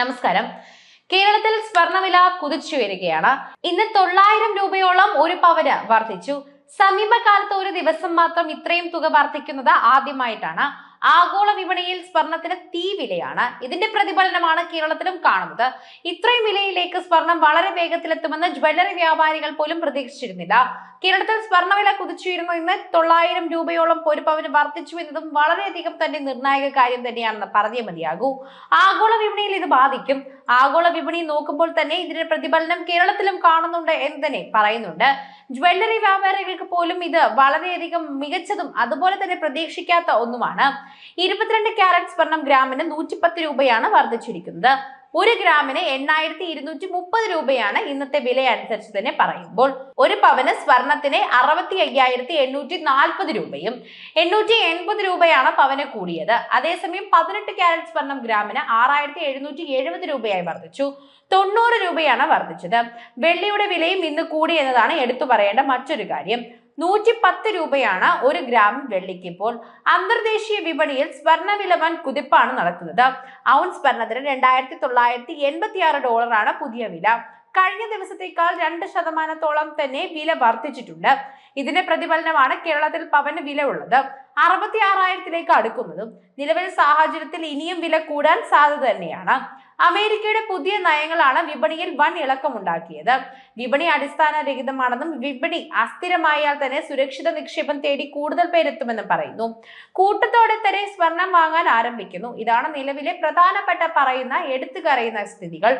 നമസ്കാരം. കേരളത്തിൽ സ്വർണവില കുതിച്ചുയരുകയാണ് ഇന്ന് തൊള്ളായിരം രൂപയോളം ഒരു പവന് വർദ്ധിച്ചു. സമീപകാലത്ത് ഒരു ദിവസം മാത്രം ഇത്രയും തുക വർദ്ധിക്കുന്നത് ആദ്യമായിട്ടാണ്. ആഗോള വിപണിയിൽ സ്വർണത്തിന് തീ വിലയാണ്. ഇതിന്റെ പ്രതിഫലനമാണ് കേരളത്തിലും കാണുന്നത്. ഇത്രയും വിലയിലേക്ക് സ്വർണം വളരെ വേഗത്തിലെത്തുമെന്ന് ജ്വല്ലറി വ്യാപാരികൾ പോലും പ്രതീക്ഷിച്ചിരുന്നില്ല. കേരളത്തിൽ സ്വർണവില കുതിച്ചുയരുന്നു ഇന്ന് തൊള്ളായിരം രൂപയോളം ഒരു പവന് വർദ്ധിച്ചു എന്നതും വളരെയധികം തന്നെ നിർണായക കാര്യം തന്നെയാണെന്ന് പറഞ്ഞേ മതിയാകൂ. ആഗോള വിപണിയിൽ ഇത് ബാധിക്കും. ആഗോള വിപണി നോക്കുമ്പോൾ തന്നെ ഇതിന്റെ പ്രതിഫലനം കേരളത്തിലും കാണുന്നുണ്ട് എന്ന് തന്നെ പറയുന്നുണ്ട്. ജ്വല്ലറി വ്യാപാരികൾക്ക് പോലും ഇത് വളരെയധികം മികച്ചതും അതുപോലെ തന്നെ പ്രതീക്ഷിക്കാത്ത ഒന്നുമാണ്. ഇരുപത്തിരണ്ട് ക്യാരറ്റ് സ്വർണം ഗ്രാമിന് നൂറ്റിപ്പത്ത് രൂപയാണ് വർദ്ധിച്ചിരിക്കുന്നത്. ഒരു ഗ്രാമിന് എണ്ണായിരത്തി ഇരുന്നൂറ്റി മുപ്പത് രൂപയാണ് ഇന്നത്തെ വില അനുസരിച്ച് തന്നെ പറയുമ്പോൾ. ഒരു പവന് സ്വർണത്തിന് അറുപത്തി അയ്യായിരത്തി എണ്ണൂറ്റി നാൽപ്പത് രൂപയും എണ്ണൂറ്റി എൺപത് രൂപയാണ് പവന് കൂടിയത്. അതേസമയം പതിനെട്ട് ക്യാരറ്റ് സ്വർണം ഗ്രാമിന് ആറായിരത്തി എഴുന്നൂറ്റി എഴുപത് രൂപയായി വർദ്ധിച്ചു. തൊണ്ണൂറ് രൂപയാണ് വർദ്ധിച്ചത്. വെള്ളിയുടെ വിലയും ഇന്ന് കൂടി എന്നതാണ് എടുത്തു പറയേണ്ട മറ്റൊരു കാര്യം. നൂറ്റി പത്ത് രൂപയാണ് ഒരു ഗ്രാം വെള്ളിക്ക്. ഇപ്പോൾ അന്തർദേശീയ വിപണിയിൽ സ്വർണവില വൻ കുതിപ്പാണ് നടക്കുന്നത് ഔൺസ് സ്വർണത്തിന് രണ്ടായിരത്തി തൊള്ളായിരത്തി എൺപത്തി ആറ് ഡോളറാണ് പുതിയ വില. കഴിഞ്ഞ ദിവസത്തേക്കാൾ രണ്ട് ശതമാനത്തോളം തന്നെ വില വർദ്ധിച്ചിട്ടുണ്ട്. ഇതിന്റെ പ്രതിഫലനമാണ് കേരളത്തിൽ പവന് വില ഉള്ളത് അറുപത്തി ആറായിരത്തിലേക്ക് അടുക്കുന്നതും നിലവിലെ സാഹചര്യത്തിൽ ഇനിയും വില കൂടാൻ സാധ്യത തന്നെയാണ്. അമേരിക്കയുടെ പുതിയ നയങ്ങളാണ് വിപണിയിൽ വൻ ഇളക്കമുണ്ടാക്കിയത്. വിപണി അടിസ്ഥാന രഹിതമാണെന്നും വിപണി അസ്ഥിരമായാൽ തന്നെ സുരക്ഷിത നിക്ഷേപം തേടി കൂടുതൽ പേരെത്തുമെന്നും പറയുന്നു. കൂട്ടത്തോടെ തന്നെ സ്വർണം വാങ്ങാൻ ആരംഭിക്കുന്നു. ഇതാണ് നിലവിലെ പ്രധാനപ്പെട്ട പറയുന്ന എടുത്തു കറയുന്ന സ്ഥിതികൾ.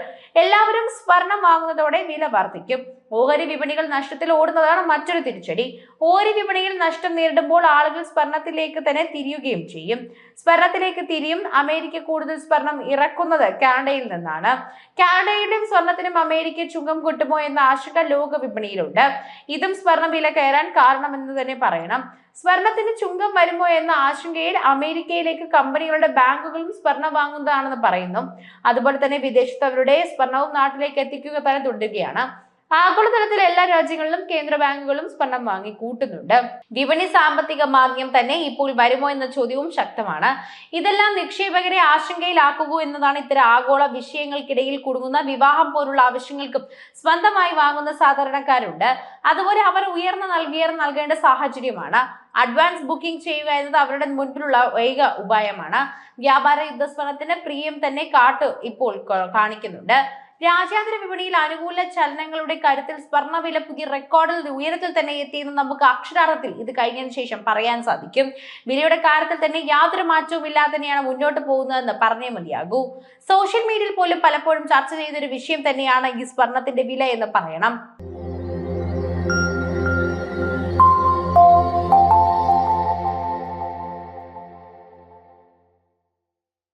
എല്ലാവരും സ്വർണം വാങ്ങുന്നതോടെ വില വർദ്ധിക്കും. ഓഹരി വിപണികൾ നഷ്ടത്തിൽ ഓടുന്നതാണ് മറ്റൊരു തിരിച്ചടി. ഓഹരി വിപണിയിൽ നഷ്ടം നേരിടുമ്പോൾ ആളുകൾ സ്വർണത്തിലേക്ക് തന്നെ തിരിയുകയും ചെയ്യും. സ്വർണത്തിലേക്ക് തിരിയും. അമേരിക്ക കൂടുതൽ സ്വർണം ഇറക്കുന്നത് കാനഡയിൽ നിന്നാണ്. കാനഡയിലും സ്വർണത്തിനും അമേരിക്ക ചുങ്കം കൂട്ടുമോ എന്ന ആശങ്ക ലോക വിപണിയിലുണ്ട്. ഇതും സ്വർണ വില കയറാൻ കാരണമെന്ന് തന്നെ പറയണം. സ്വർണത്തിന് ചുങ്കം വരുമോ എന്ന ആശങ്കയിൽ അമേരിക്കയിലേക്ക് കമ്പനികളുടെ ബാങ്കുകളും സ്വർണം വാങ്ങുന്നതാണെന്ന് പറയുന്നു. അതുപോലെ തന്നെ വിദേശത്തവരുടെ സ്വർണവും നാട്ടിലേക്ക് എത്തിക്കുക തന്നെ തുടരുകയാണ് ആഗോളതലത്തിൽ എല്ലാ രാജ്യങ്ങളിലും കേന്ദ്ര ബാങ്കുകളും സ്വർണം വാങ്ങി കൂട്ടുന്നുണ്ട്. വിപണി സാമ്പത്തിക മാന്ദ്യം തന്നെ ഇപ്പോൾ വരുമോ എന്ന ചോദ്യവും ശക്തമാണ്. ഇതെല്ലാം നിക്ഷേപകരെ ആശങ്കയിലാക്കുക എന്നതാണ് ഇത്തരം ആഗോള വിഷയങ്ങൾക്കിടയിൽ കുടുങ്ങുന്ന വിവാഹം പോലുള്ള ആവശ്യങ്ങൾക്കും സ്വന്തമായി വാങ്ങുന്ന സാധാരണക്കാരുണ്ട്. അതുപോലെ അവർ ഉയർന്ന നൽകിയർ നൽകേണ്ട സാഹചര്യമാണ്. അഡ്വാൻസ് ബുക്കിംഗ് ചെയ്യുക എന്നത് അവരുടെ മുൻപിലുള്ള ഏക ഉപായമാണ്. വ്യാപാര യുദ്ധസ്വർണത്തിന് പ്രിയം തന്നെ കാട്ട് ഇപ്പോൾ കാണിക്കുന്നുണ്ട്. രാജ്യാന്തര വിപണിയിൽ അനുകൂല ചലനങ്ങളുടെ കരുത്തിൽ സ്വർണവില പുതിയ റെക്കോർഡിൽ ഉയരത്തിൽ തന്നെ എത്തിയെന്ന് നമുക്ക് അക്ഷരാർത്ഥത്തിൽ ഇത് കഴിഞ്ഞതിന് ശേഷം പറയാൻ സാധിക്കും. വിലയുടെ കാര്യത്തിൽ തന്നെ യാതൊരു മാറ്റവും ഇല്ലാതെ തന്നെയാണ് മുന്നോട്ട് പോകുന്നതെന്ന് പറഞ്ഞേ മതിയാകൂ. സോഷ്യൽ മീഡിയയിൽ പോലും പലപ്പോഴും ചർച്ച ചെയ്യുന്ന ഒരു വിഷയം തന്നെയാണ് ഈ സ്വർണത്തിന്റെ വില എന്ന് പറയണം.